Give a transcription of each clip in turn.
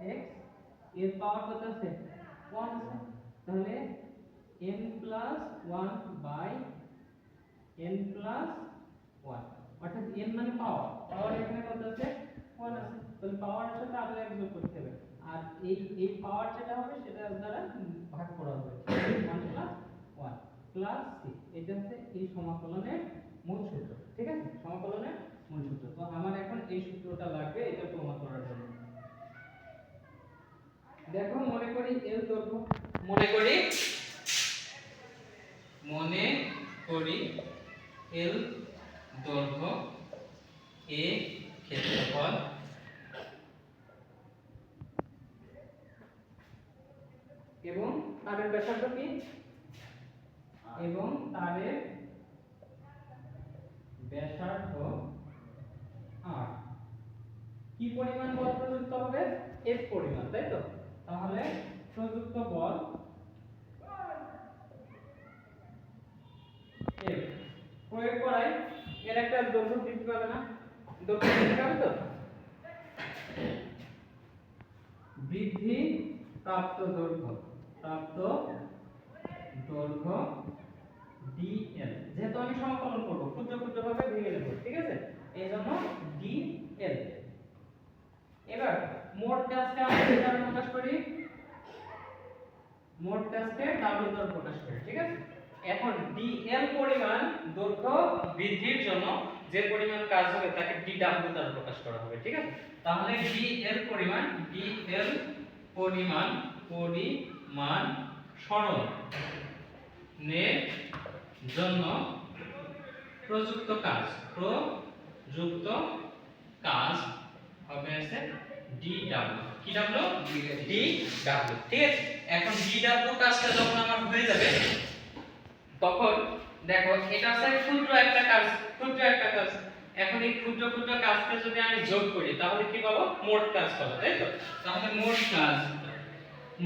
x, এর পাওয়ার কত আছে? 1 আছে। তাহলে n plus 1 by n plus 1 অর্থাৎ n মানে পাওয়ার পাওয়ার এখানে কত আছে? 1 আছে। তাহলে পাওয়ারের সাথে আরও যোগ করতে হবে। আর এই এই পাওয়ার যেটা হবে, সেটা দ্বারা ভাগ করা হবে। 1 প্লাস 1 প্লাস c এটা হচ্ছে এই সমাকলনের মূল সূত্র। ঠিক আছে? সমাকলনের মূল সূত্র। তো আমার এখন এই সূত্রটা লাগবে, এটা প্রমাণ করার জন্য দেখো মনে করি এল দৈর্ঘ্য মনে করি মনে করি এল দৈর্ঘ্য এ ক্ষেত্রফল এবং তারের ব্যাসার্ধ কি এবং তারের ব্যাসার্ধ আর কি পরিমাণ বল প্রযুক্ত হবে? এফ পরিমাণ, তাই তো? তাহলে প্রযুক্ত বল এফ প্রয়োগ করায় এর একটা দৈর্ঘ্য বৃদ্ধি পাবে না? দৈর্ঘ্য বৃদ্ধি পাবে তো? বৃদ্ধি প্রাপ্ত দৈর্ঘ্য। প্রাপ্ত দৈর্ঘ্য ডিএল। যেহেতু আমি সমাকলন করব, ক্ষুদ্র ক্ষুদ্র ভাবে ভেঙে নেব, ঠিক আছে? এই জন্য ডিএল। মোট কাজকে আমরা কি প্রকাশ করি। মোট দ্বারা প্রকাশ করি, ঠিক আছে? এখন ডিএল পরিমাণ দৈর্ঘ্য বৃদ্ধির জন্য যে পরিমাণ কাজ হবে তাকে ডিডব্লিউ দ্বারা প্রকাশ করা হবে, ঠিক আছে? তাহলে ডিএল পরিমাণ ডিএল পরিমাণ পরিমাণ নের জন্য প্রযুক্ত কাজ প্রযুক্ত কাজ হবে আছে ডি ডাব্লিউ কি ডাব্লিউ ডি ডাব্লিউ ঠিক আছে? এখন ডি ডাব্লিউ কাজটা যখন আমার হয়ে যাবে তখন দেখো এটা ক্ষুদ্র একটা কাজ ক্ষুদ্র একটা কাজ। এখন এই ক্ষুদ্র ক্ষুদ্র কাজকে যদি আমি যোগ করি তাহলে কি পাবো? মোট কাজ পাবো তাই তো? তাহলে মোট কাজ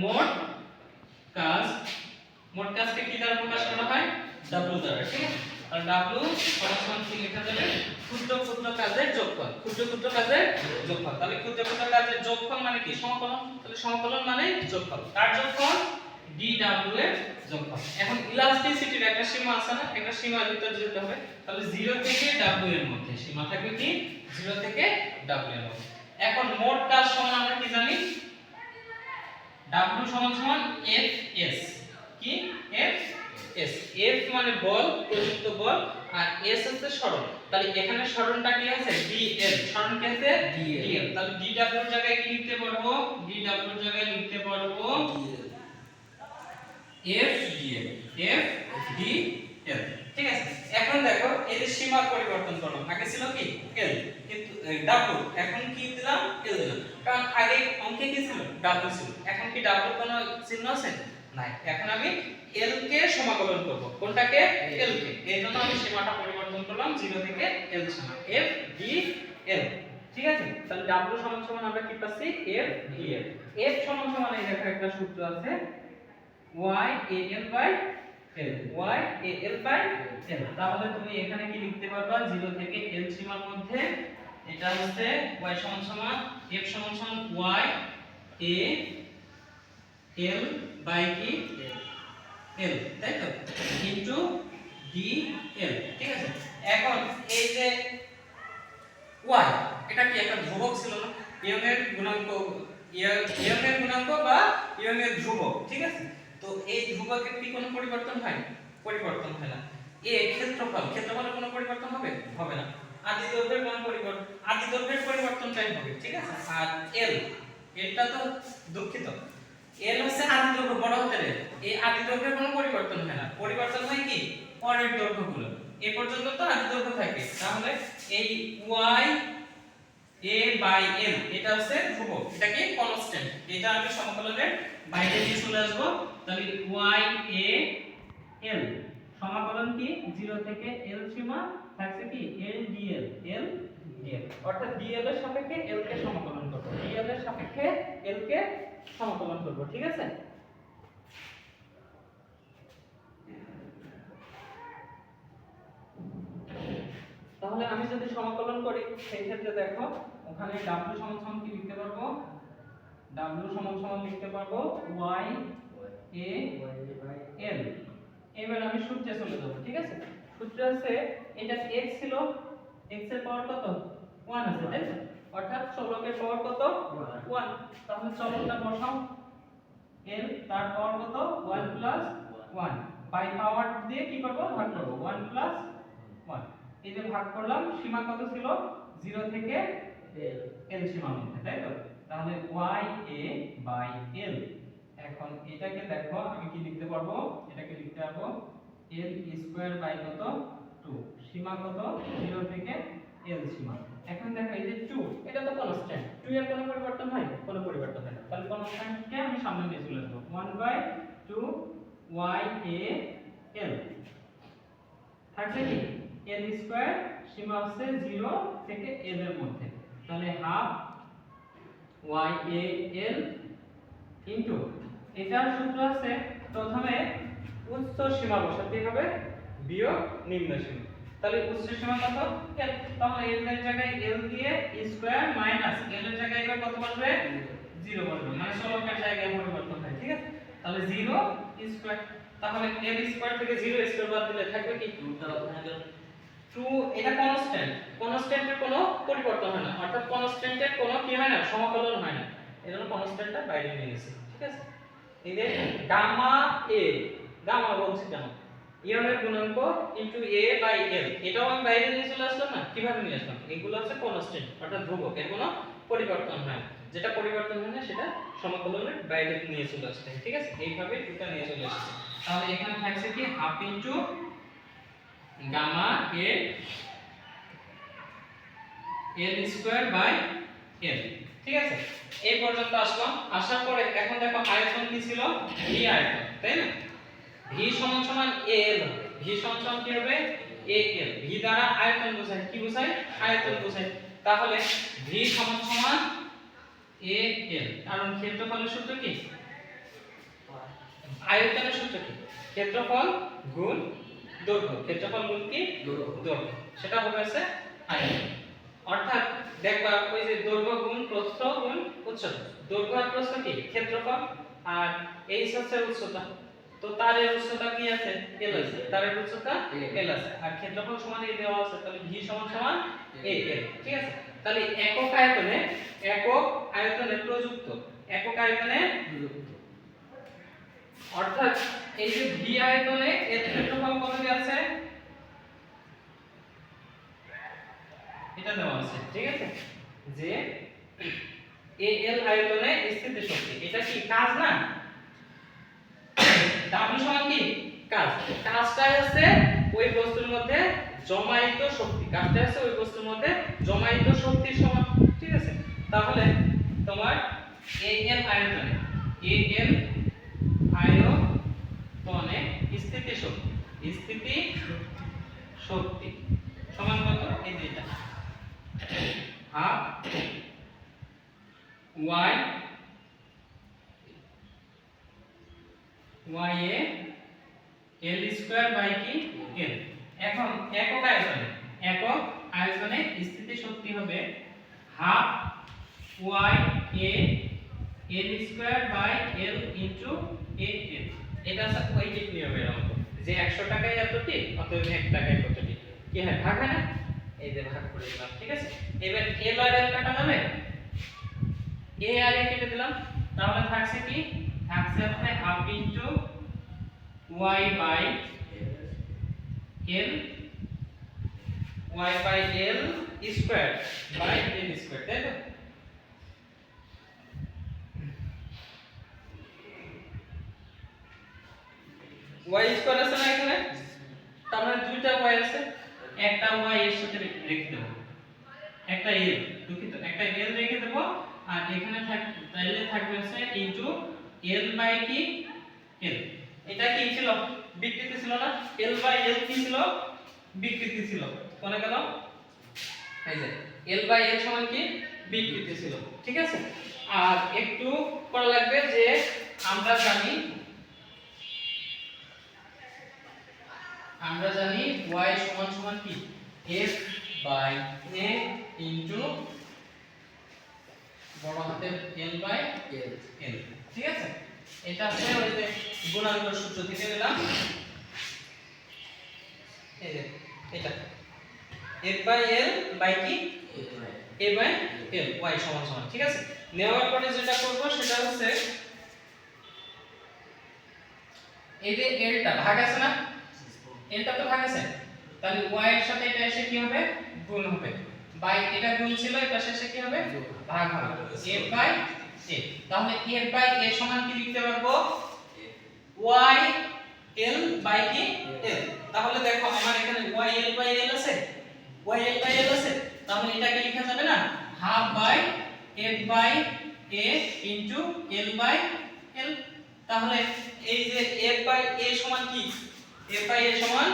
মোট কাজ মোট কাজকে কি দ্বারা প্রকাশ করা হয়? ডাব্লিউ দ্বারা ঠিক আছে? আর সমান কি লেখা যাবে? ক্ষুদ্র ক্ষুদ্র কাজের যোগফল ক্ষুদ্র ক্ষুদ্র কাজের যোগফল। তাহলে ক্ষুদ্র ক্ষুদ্র যোগফল মানে কি? সমাকলন। তাহলে সমাকলন মানে যোগফল। তার যোগফল ডাব্লিউ এর যোগফল। এখন ইলাস্টিসিটির একটা সীমা আছে না? একটা সীমার ভিতরে যেতে হবে। তাহলে 0 থেকে ডাব্লিউ এর মধ্যে। সীমা থাকবে কি? 0 থেকে ডাব্লিউ এর মধ্যে। এখন মোট কাজ সমান আমরা কি জানি? ডাব্লিউ সমান সমান এস কি? এস এফ মানে বল, প্রযুক্ত বল, আর এস হচ্ছে সরণ তাহলে এখানে সরণটা কি আছে? ডি এল সরণ কি আছে? ডি এল তাহলে ডি ডাব্লিউ এর জায়গায় কি লিখতে পারব? ডি ডাব্লিউ এর জায়গায় লিখতে পারব f d l f d l ঠিক আছে? এখন দেখো এই যে সীমার পরিবর্তন করলাম। আগে ছিল কি? এল কিন্তু ডাব্লিউ এখন কি দিলাম? এল দিলাম। কারণ আগে অঙ্কে কি ছিল? ডাব্লিউ ছিল। এখন কি ডাব্লিউ কোনো চিহ্ন আছে? নাই। এখন আমি এল কে সমাকলন করব। কোনটাকে? এল কে। এই জন্য আমি সীমাটা করলাম 0 থেকে এল সীমা এফ ডি এল ঠিক আছে? তাহলে ডাব্লিউ সমান সমান আমরা কি পাচ্ছি? এফ ডি এল এফ সমান সমান এই দেখো একটা সূত্র আছে। Y, a, l by l y, a, l by l তাহলে তুমি এখানে কি লিখতে পারবা? 0 থেকে l সীমার মধ্যে। এটা হচ্ছে y সমান সমান, f সমান সমান y, a, l বাই কি? L তাই তো? ইনটু d l ঠিক আছে? এখন এই যে y, এটা কি একটা ধ্রুবক ছিল না? ইয়ং এর গুণাঙ্ক, ইয়ং এর গুণাঙ্ক বা ইয়ং এর ধ্রুবক, ঠিক আছে? তো এই ধ্রুবকের কি কোনো পরিবর্তন হয়? পরিবর্তন হয় না। এ ক্ষেত্রফল ক্ষেত্রফলের কোনো পরিবর্তন হবে? হবে না। আদি দৈর্ঘ্যের কোনো পরিবর্তন আদি দৈর্ঘ্যের পরিবর্তনটাই হবে, ঠিক আছে? আর এল এটা তো দুঃখিত। এল হচ্ছে আদি দৈর্ঘ্য বড় হাতের L। এই আদি দৈর্ঘ্যের কোনো পরিবর্তন হয় না। পরিবর্তন হয় কি? পরের দৈর্ঘ্যগুলো। এ পর্যন্ত তো আদি দৈর্ঘ্য থাকে। তাহলে এই y a বাই l এটা হচ্ছে ধ্রুবক। এটা কি? কনস্ট্যান্ট এটা আমি সমাকলনের বাইরে নিয়ে চলে আসব। তাহলে y a l, সমাকলন কি? 0 থেকে l সীমা থাকছে কি? l dl l dl অর্থাৎ dl এর সাপেক্ষে l কে সমাকলন করব। dl এর সাপেক্ষে l কে সমাকলন করব, ঠিক আছে? তাহলে আমি যদি সমাকলন করি, সেই ক্ষেত্রে দেখো, ওখানে w সমান সমান কি লিখতে পারব? W সমান সমান লিখতে পারব y a l এবার আমি সূত্রে চলে যাব, ঠিক আছে? সূত্র আছে, এটা x ছিল, x এর পাওয়ার কত? 1 আছে, তাই না অর্থাৎ চলকের পাওয়ার কত? 1 তাহলে চলকটা বসাও। L, তার পাওয়ার কত? 1 প্লাস 1 বাই পাওয়ার দিয়ে কি করব? ভাগ করব। 1 প্লাস 1 এই যে ভাগ করলাম সীমা কত ছিল? 0 থেকে l সীমার মধ্যে তাই তো? তাহলে y a বাই l এখন এটাকে দেখো আমি কি লিখতে পারব? এটাকে লিখতে পারব l স্কয়ার বাই কত? 2 সীমা কত? 0 থেকে l সীমা। এখন দেখো এই যে 2 এটা তো কনস্ট্যান্ট 2 এর কোনো পরিবর্তন হয়? কোনো পরিবর্তন হয় না। তাহলে কনস্ট্যান্টকে আমি সামনে নিয়ে চলে আসব। 1 বাই 2 y a l থাকছে কি? L স্কয়ার সীমা হচ্ছে 0 থেকে l এর মধ্যে। তাহলে half y a l into এটার সূত্র আছে প্রথমে উচ্চ সীমা বসাতে হবে, বিয়োগ নিম্ন সীমা। তাহলে উচ্চ সীমা কত? L তাহলে l এর জায়গায় l দিয়ে স্কয়ার মাইনাস এল এর জায়গায় এবার কত বসবে? 0 বসবে। মানে চলকের জায়গায় পরিবর্তন হয়, ঠিক আছে? তাহলে 0 স্কয়ার তাহলে l স্কয়ার থেকে 0 স্কয়ার বাদ দিলে থাকবে কি? 2 এটা কনস্ট্যান্ট কনস্ট্যান্টের কোনো পরিবর্তন হয় না। অর্থাৎ কনস্ট্যান্টের কোনো কি হয় না, সমাকলন হয় না। এজন্য কনস্ট্যান্টটা বাইরে নিয়ে গেছি, ঠিক আছে? এই যে গামা এ, গামা বলছি কেন? ইয়নের গুণাঙ্ক ইনটু এ বাই এল এটাও আমি বাইরে নিয়ে চলে আসলাম না? কীভাবে নিয়ে আসলাম? এগুলো হচ্ছে কনস্ট্যান্ট অর্থাৎ ধ্রুবক। এর কোনো পরিবর্তন হয় না। যেটা পরিবর্তন হয় না, সেটা সমাকলনের বাইরে নিয়ে চলে আসতে ঠিক আছে? এইভাবে দুটা নিয়ে চলে আসছে তাহলে এখানে থাকছে কি? Half into gamma l square by l. ঠিক আছে? এই পর্যন্ত আসলাম। আসার পরে এখন দেখো আয়তন কি ছিল? ভি আয়তন, তাই না? ভি সমান সমান এল। ভি সমান সমান কি হবে? এ এল। ভি দ্বারা আয়তন বোঝায়। কি বোঝায়? আয়তন বোঝায়। তাহলে ভি সমান সমান এ এল। কারণ ক্ষেত্রফলের সূত্র কি? আয়তনের সূত্র কি? ক্ষেত্রফল গুণ দৈর্ঘ্য ক্ষেত্রফল গুণ কি? দৈর্ঘ্য। সেটা হবে আছে আয়তন অর্থাৎ দেখবা ওই যে দৈর্ঘ্য গুণ প্রস্থ গুণ উচ্চতা দৈর্ঘ্য আর প্রস্থ কি? ক্ষেত্রফল। আর এই হচ্ছে উচ্চতা। তো তারের উচ্চতা কি আছে? এল আছে। তারের উচ্চতা এল আছে। আর ক্ষেত্রফল সমান এই দেওয়া আছে তাহলে ভি সমান সমান এ এল ঠিক আছে? তাহলে একক আয়তনে একক আয়তনে প্রযুক্ত। একক আয়তনে অর্থাৎ এই যে ভি আয়তনে এর ক্ষেত্রফল কত দেওয়া আছে এটা দেওয়া আছে, ঠিক আছে? যে এ এল আয়তনে স্থিতি শক্তি এটা কি কাজ না? ডাব্লিউ সমান কি? কাজ। কাজটা হচ্ছে ওই বস্তুর মধ্যে জমায়িত শক্তি কাজটা হচ্ছে ওই বস্তুর মধ্যে জমায়িত শক্তির সমান, ঠিক আছে? তাহলে তোমার এ এল আয়তনে, এ এল আয়তনে স্থিতি শক্তি। স্থিতি শক্তি। সমান কত? এই দুইটা। y y a l square by কি? l এখন একক আয়তনে একক আয়তনে স্থিতি শক্তি হবে half y a l square by l into l এটা ঐকিক নিয়মের অঙ্ক। যে 100 টাকায় এতটি অতএব 1 টাকায় কতটি কি হয়? ভাগ হয় না? এই যে ভাগ করে দিলাম, ঠিক আছে? এবার l আর l কাটা যাবে a আর a কেটে দিলাম। তাহলে থাকছে কি? থাকছে হচ্ছে half into y by l, y by l square by l square তাই তো? Y স্কয়ার আছে না এখানে? তার মানে দুইটা y আছে। একটা y এর সাথে রেখে দেবো। একটা l দুঃখিত, একটা l রেখে দেবো। আর এখানে থাক তাহলে থাকবে হচ্ছে ইনটু l বাই কি? L এটা কি ছিল? বিকৃতি ছিল না? L বাই l কি ছিল? বিকৃতি ছিল। কোনে গেল? এই যে, l বাই l সমান কি? বিকৃতি ছিল। ঠিক আছে? আর একটু করা লাগবে যে আমরা জানি আমরা জানি y সমান সমান কি? f বাই a ইনটু বড় হাতের এল বাই এল এল ঠিক আছে? এটা হচ্ছে ওই যে গুণাঙ্ক সূত্র থেকে যে, এটা। এফ বাই এল বাই কি? এ বাই এল ওয়াই সমান সমান, ঠিক আছে? নেওয়ার পরে যেটা করব সেটা হচ্ছে, এই যে এলটা ভাগ আছে না? এলটা তো ভাগ আছে তাহলে ওয়াই এর সাথে এটা এসে কি হবে? গুণ হবে। বাই এটা গুণ ছিল এটা শেষে কি হবে? ভাগ হবে। এ বাই এ তাহলে এ বাই এ সমান কি লিখতে পারব? ওয়াই এল বাই কি এল তাহলে দেখো আমার এখানে ওয়াই এল বাই এল আছে। ওয়াই এল বাই এল আছে। তাহলে এটাকে লেখা যাবে না? Half by f by a into l by l তাহলে এই যে এফ বাই এ সমান কি? এফ বাই এ সমান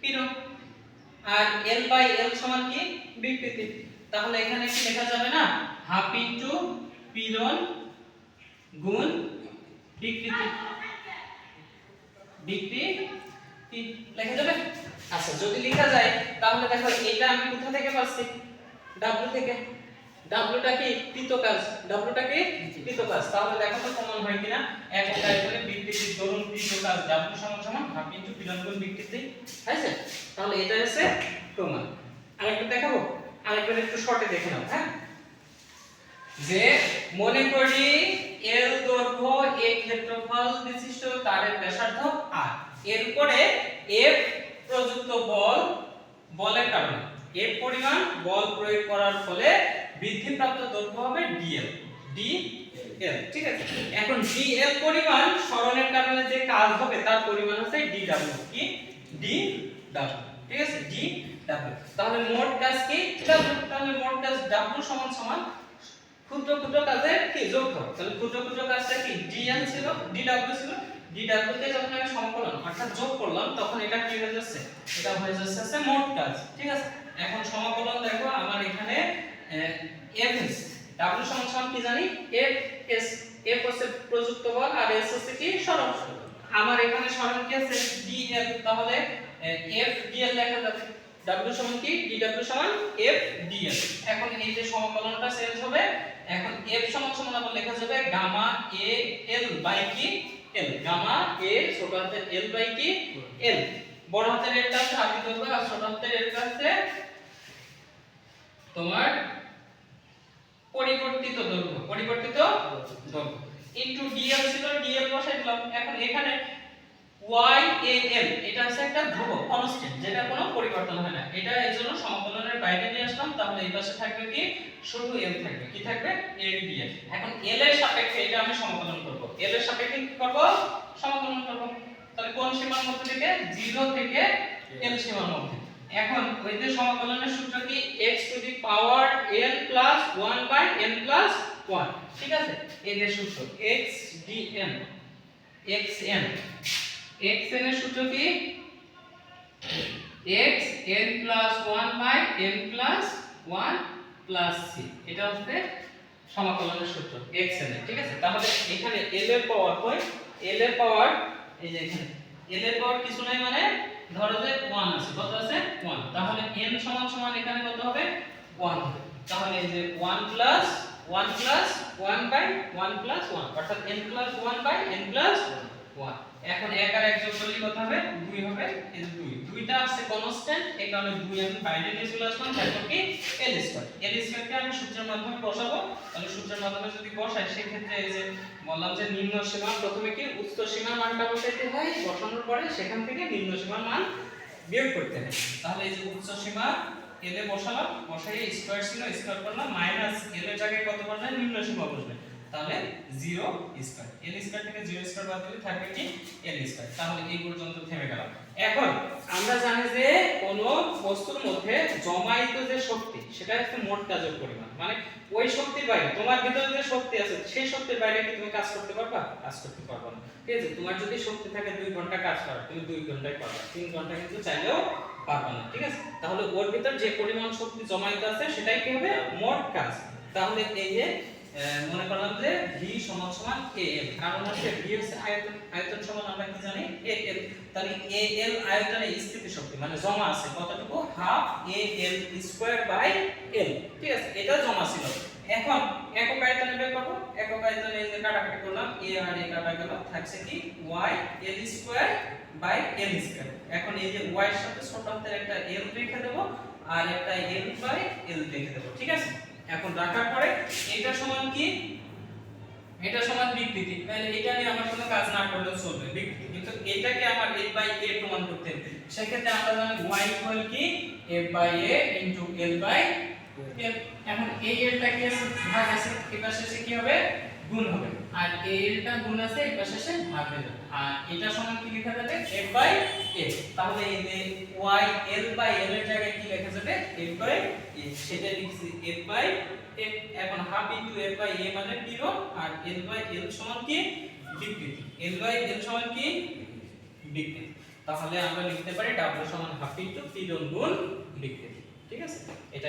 পীড়ন আর এল বাই এল সমান কি? বিকৃতি। তাহলে এখানে কি লেখা যাবে না? হাফ ইনটু পীড়ন গুণ বিকৃতি। বিকৃতি লেখা যাবে? আচ্ছা যদি লেখা যায়, তাহলে দেখো এটা আমি কোথা থেকে পাচ্ছি? ডাব্লিউ থেকে। ডাব্লিউটা কি কৃতকাজ ডাব্লিউটা কি কৃতকাজ তাহলে দেখো তো হয় কিনা। এক করে বিকৃতির দরুন কৃতকাজ সমান সমান ইনটু বিকৃতি তাহলে এটা প্রমাণ। আরেকটা দেখাবো? আরেকবার একটু শর্টে দেখে নাও হ্যাঁ? যে মনে করি দৈর্ঘ্য ক্ষেত্রফল বিশিষ্ট তারের ব্যাসার্ধ আর এর প্রযুক্ত বল, বলের কারণে। এফ পরিমাণ বল প্রয়োগ করার ফলে বৃদ্ধিপ্রাপ্ত দৈর্ঘ্য হবে ডিএল ডি এল ঠিক আছে? এখন ডিএল পরিমাণ সরণের কারণে যে কাজ হবে, তার পরিমাণ হচ্ছে ডি ডাব্লিউ কি? ডি ডাব্লিউ ঠিক আছে? ডি ডাব্লিউ তাহলে মোট কাজ কি? ডাব্লিউ তাহলে মোট কাজ ডাব্লিউ সমান সমান ক্ষুদ্র ক্ষুদ্র কাজের কি? যোগ করো তাহলে ক্ষুদ্র ক্ষুদ্র কাজটা কি? ডিএন ছিল ডিডব্লিউ ছিল। ডিডব্লিউ তে যখন আমি সমাকলন, অর্থাৎ যোগ করলাম, তখন এটা কি হয়ে যাচ্ছে? এটা হয়ে যাচ্ছে মোট কাজ, ঠিক আছে? এখন সমাকলন দেখো, আমার এখানে এফ, এস। ডাব্লিউ সমান কি জানি? এফ, এস, এফ হচ্ছে প্রযুক্ত বল আর এস হচ্ছে কি? সরণ আমার এখানে সরণ কি আছে? ডিএল তাহলে এফ ডিএল লেখা যাবে। W সমান কি? Dw সমান f dl এখন এই যে সমাকলনটা চেঞ্জ হবে, এখন এফ সমান সমান আবার লেখা যাবে গামা এ, এল বাই কি? এল। গামা এ, ছোট হাতের l বাই কি? এল। বড় হাতের হচ্ছে আদি আর ছোট হাতের টা হচ্ছে তোমার পরিবর্তিত দৈর্ঘ্য পরিবর্তিত দৈর্ঘ্য। ইনটু dl ছিল dl বসাই দিলাম। এখন এখানে y a m এটা হচ্ছে একটা ধ্রুবক কনস্ট্যান্ট যেটা কোনো পরিবর্তন হয় না। এটা এর জন্য সমাকলনের বাইরে নিয়ে আসলাম, তাহলে এই পাশে থাকবে কি? শুধু m থাকবে। কি থাকবে? A dl এখন এল এর সাপেক্ষে এটা আমি সমাকলন করব। L এর সাপেক্ষে কি করব? সমাকলন করব। তাহলে কোন সীমার মধ্যে থেকে? 0 থেকে এল সীমার মধ্যে এখন ওই যে সমাকলনের সূত্র কি? x to the power n plus 1 by n plus 1 ঠিক আছে? এই যে সূত্র, x dn xn xn এর সূত্র কি? x n plus 1 by n plus 1 plus c এটা হচ্ছে সমাকলনের সূত্র xn এর, ঠিক আছে? তাহলে এখানে l এর পাওয়ার কই? l এর পাওয়ার এই যে এখানে, l এর পাওয়ার কিছু নাই মানে ধরো যে 1 আছে, কত আছে? 1 তাহলে n সমান সমান এখানে কত হবে? 1 তাহলে এই যে 1 প্লাস 1 প্লাস 1 বাই 1 প্লাস 1 অর্থাৎ n plus 1 by n plus 1 এখন এক আর এক যোগ করলে কত হবে? 2 হবে। এই যে 2 দুইটা আছে কনস্ট্যান্ট এই কারণে 2 আমি বাইরে নিয়ে চলে আসলাম, তারপর কি? L স্কয়ার আমি সূত্রের মাধ্যমে বসাবো। তাহলে সূত্রের মাধ্যমে যদি বসাই সেই ক্ষেত্রে এই যে বললাম যে নিম্ন সীমা প্রথমে কি উচ্চ সীমার মানটা বসাইতে হয়, বসানোর পরে সেখান থেকে নিম্ন সীমার মান বিয়োগ করতে হয়। তাহলে এই যে উচ্চ সীমা এলে বসালাম বসাই স্কয়ার ছিল স্কয়ার করলাম মাইনাস এল জায়গায় কত বসবে? নিম্ন সীমা বসবে। তাহলে 0 স্কয়ার এল স্কয়ার থেকে 0 স্কয়ার বাদ দিলে থাকবে কি এল স্কয়ার তাহলে এই পর্যন্ত থেমে গেলাম। এখন আমরা জানি যে কোন বস্তুর মধ্যে জমায়িত যে শক্তি, সেটা হচ্ছে মোট কাজের পরিমাণ। মানে ওই শক্তির বাইরে, তোমার ভিতরে যে শক্তি আছে, সেই শক্তির বাইরে কি তুমি কাজ করতে পারবা? কাজ করতে পারবা না। ঠিক আছে? তোমার যদি শক্তি থাকে দুই ঘণ্টা কাজ করার, তুমি দুই ঘন্টায় পারবা। তিন ঘণ্টা কিন্তু চাইলেও পারবা না, ঠিক আছে? তাহলে ওর ভিতর যে পরিমাণ শক্তি জমায়িত আছে, সেটাই কি হবে? মোট কাজ। তাহলে এই যে মনে করলাম যে v সমান সমান al কারণ হচ্ছে v হচ্ছে আয়তন আয়তন সমান আমরা কি জানি? Al তাহলে al আয়তনে স্থিতি শক্তি মানে জমা আছে, কতটুকু? Half al square by l ঠিক আছে, এটা জমা ছিল। এখন একক আয়তনে বের করব। একক আয়তনে যে কাটাকাটি করলাম, a আর a কাটা গেল, থাকছে কি y l square by l square. এখন এই যে y এর সাথে ছোট একটা l রেখে দেব, আর একটা l বাই l রেখে দেব, ঠিক আছে? এখন রাখার পরে এটা সমান কি? এটা সমান বিকৃতি। তাহলে এটা নিয়ে আমার কোনো কাজ না করলেও চলবে, বিকৃতি। কিন্তু এটাকে আমার f বাই a প্রমাণ করতে হবে। সেক্ষেত্রে আমরা জানি y ইকুয়াল কি? f by a into l by এখন এই l টা কি ভাগ আছে? পাশে এসে কি হবে? গুণ হবে। আর এই l টা গুণ আছে পাশে এসে ভাগ হয়ে যাবে। আর এটা সমান কি লেখা যাবে? A বাই a তাহলে এই যে y, l বাই l এর জায়গায় কি লেখা যাবে? A বাই a সেটা লিখছি a বাই a এখন half into a by a মানে পিরো আর l বাই l সমান কি? বিকৃতি l বাই l সমান কি? বিকৃতি তাহলে আমরা লিখতে পারি w সমান হাফ ইনটু পিরন গুণ বিকৃতি ঠিক আছে? এটা